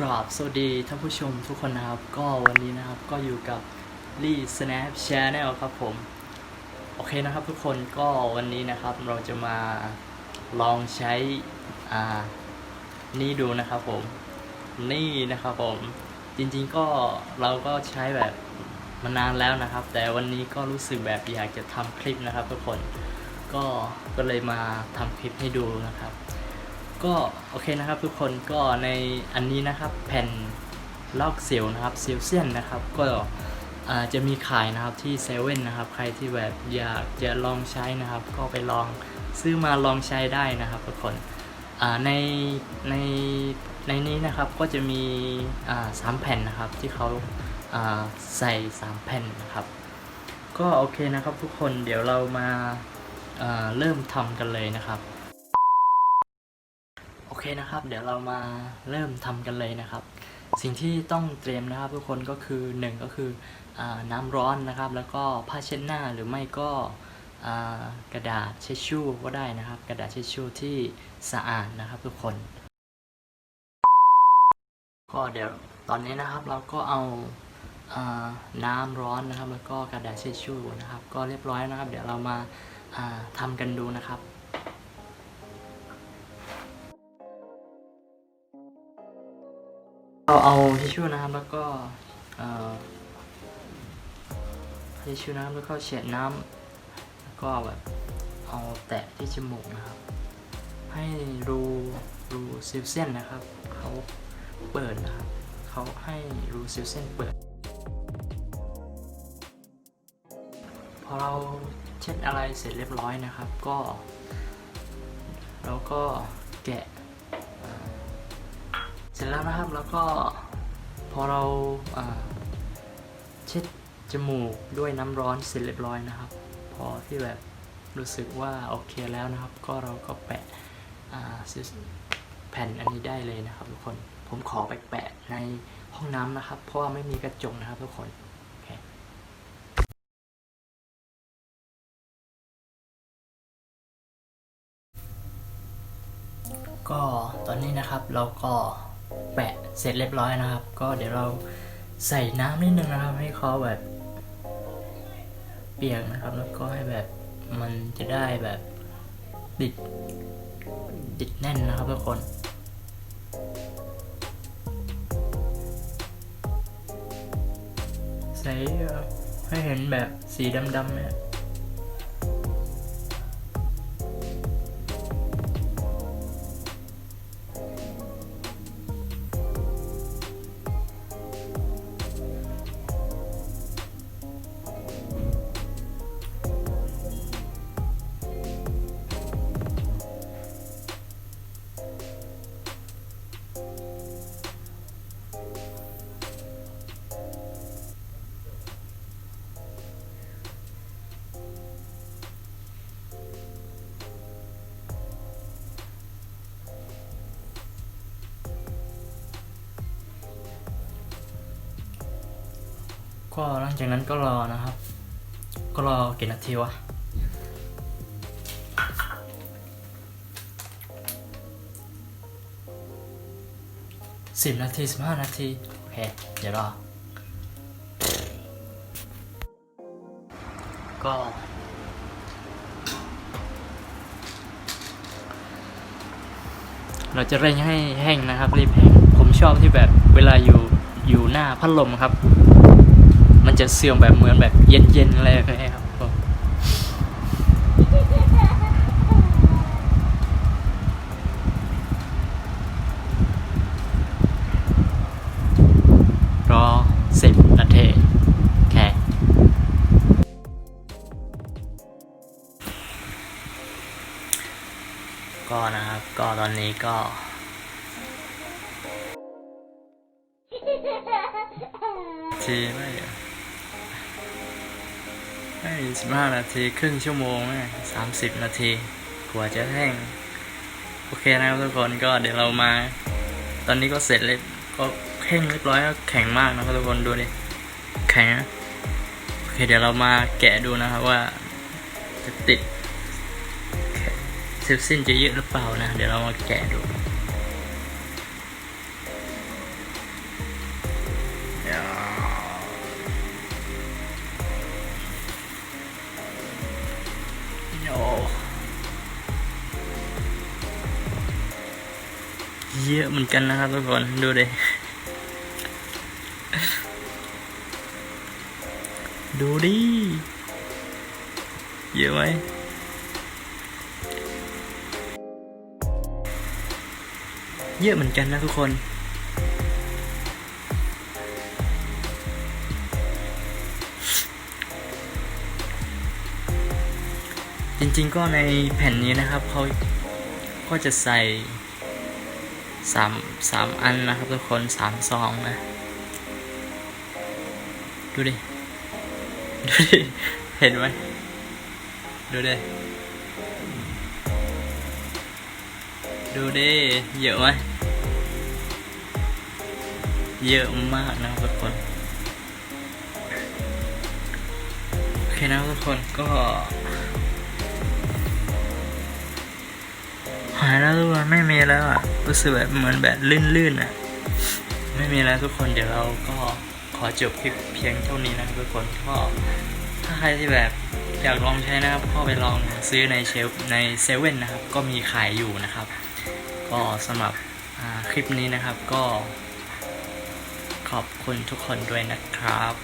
กราบสวัสดีท่านผู้ชมทุกคนนะครับ ก็วันนี้นะครับก็อยู่กับลี่ Snap Channel ครับผม โอเคนะครับทุกคนก็วันนี้นะครับเราจะมาลองใช้อ่านี่ดูนะครับผม นี่นะครับผม จริงๆก็เราก็ใช้แบบมานานแล้วนะครับ แต่วันนี้ก็รู้สึกแบบอยากจะทำคลิปนะครับทุกคน ก็ก็เลยมาทำคลิปให้ดูนะครับ ก็โอเคนะครับทุกคนก็ในอันนี้นะครับแผ่นลอกเซลล์นะครับเซลเซียนนะครับ ก็จะมีขายนะครับที่เซเว่นนะครับใครที่แบบอยากจะลองใช้นะครับ ก็ไปลองซื้อมาลองใช้ได้นะครับทุกคนในในในนี้นะครับก็จะมีสามแผ่นนะครับที่เขาาใส่สามแผ่นนะครับ ก็โอเคนะครับทุกคนเดี๋ยวเรามาาเริ่มทำกันเลยนะครับ อเคนะครับ เดี๋ยวเรามาเริ่มทำกันเลยนะครับ สิ่งที่ต้องเตรียมนะครับ ทุกคนก็คือหนึ่งก็คืออน้ำร้อนนะครับ แล้วก็ผ้าเช็ดหน้าหรือไม่ก็กระดาษเช็ดชู่ก็ได้นะครับ กระดาษเช็ดชู่ที่สะอาดนะครับ ทุกคน ก็เดี๋ยวตอนนี้นะครับเราก็เอาน้ำร้อนนะครับ แล้วก็กระดาษเช็ดชู่นะครับ ก็เรียบร้อยนะครับ เดี๋ยวเรามาาทำกันดูนะครับ เราเอาทิชชู่นะครับแล้วก็เอ่อทิชชู่นะครับแล้วก็เช็ดน้ำแล้วก็แบบเอาแตะที่จมูกนะครับ ให้รูรูซิลเซียนนะครับเขาเปิดนะครับเขาให้รูซิลเซียนเปิด พอเราเช็ดอะไรเสร็จเรียบร้อยนะครับ ก็เราก็แกะ ร็จแล้วนะครับแล้วก็พอเราเช็ดจมูกด้วยน้ำร้อนเสร็จเรียบร้อยนะครับ พอที่แบบรู้สึกว่าโอเคแล้วนะครับ ก็เราก็แปะแผ่นอันนี้ได้เลยนะครับ ทุกคนผมขอไปแปะในห้องน้ำนะครับ เพราะว่าไม่มีกระจกนะครับทุกคนก็ตอนนี้นะครับเราก็ แปะเสร็จเรียบร้อยนะครับ ก็เดี๋ยวเราใส่น้ำนิดนึงนะครับ ให้เขาแบบ เปียกนะครับ แล้วก็ให้แบบมันจะได้แบบติดติดแน่นนะครับทุกคนใส่ให้เห็นแบบสีดำๆเนี่ย ก็หลังจากนั้นก็รอนะครับ ก็รอกี่นาทีวะสิบนาทีสิบห้านาที โอเค เดี๋ยวรอ ก็ เราจะเร่งให้แห้งนะครับ รีบแห้ง ผมชอบที่แบบเวลาอยู่อยู่หน้าพัดลมครับ มันจะเสื่อมแบบเหมือนแบบเย็นๆอะไรแบบนี้ครับผมรอสิบนาทีโอเคก็นะครับ ก็ตอนนี้ก็ ทีไม่ไม่ สิบห้านาทีครึ่งชั่วโมงสามสิบนาทีกว่าจะแห้ง โอเคนะครับทุกคนก็เดี๋ยวเรามา ตอนนี้ก็เสร็จเลยก็แห้งเรียบร้อยแล้วแข็งมากนะครับทุกคนดูดิแข็งโอเคเดี๋ยวเรามาแกะดูนะครับว่าจะติดเซิลซินจะเยอะหรือเปล่านะ เดี๋ยวเรามาแกะดู เยอะเหมือนกันนะครับทุกคนดูดิดูดิ เยอะไหมเยอะเหมือนกันนะทุกคนจริงๆก็ในแผ่นนี้นะครับเขาก็จะใส่ สามสามอันนะครับทุกคนสามซองนะ ดูดิ ดูดิ เห็นไหมดูดิ ดูดิ เยอะไหมเยอะมากนะครับทุกคนโอเคนะครับทุกคนก็ายแล้วทุกคนไม่มีแล้วอะรู้สึกแบบเหมือนแบบลื่นๆอะไม่มีแล้วทุกคนเดี๋ยวเราก็ขอจบคลิปเพียงเท่านี้นะทุกคนก็ถ้าใครที่แบบอยากลองใช้นะครับก็ไปลองซื้อในเชลฟ์ในเซเว่นนะครับ ก็มีขายอยู่นะครับ ก็สำหรับคลิปนี้นะครับก็ขอบคุณทุกคนด้วยนะครับ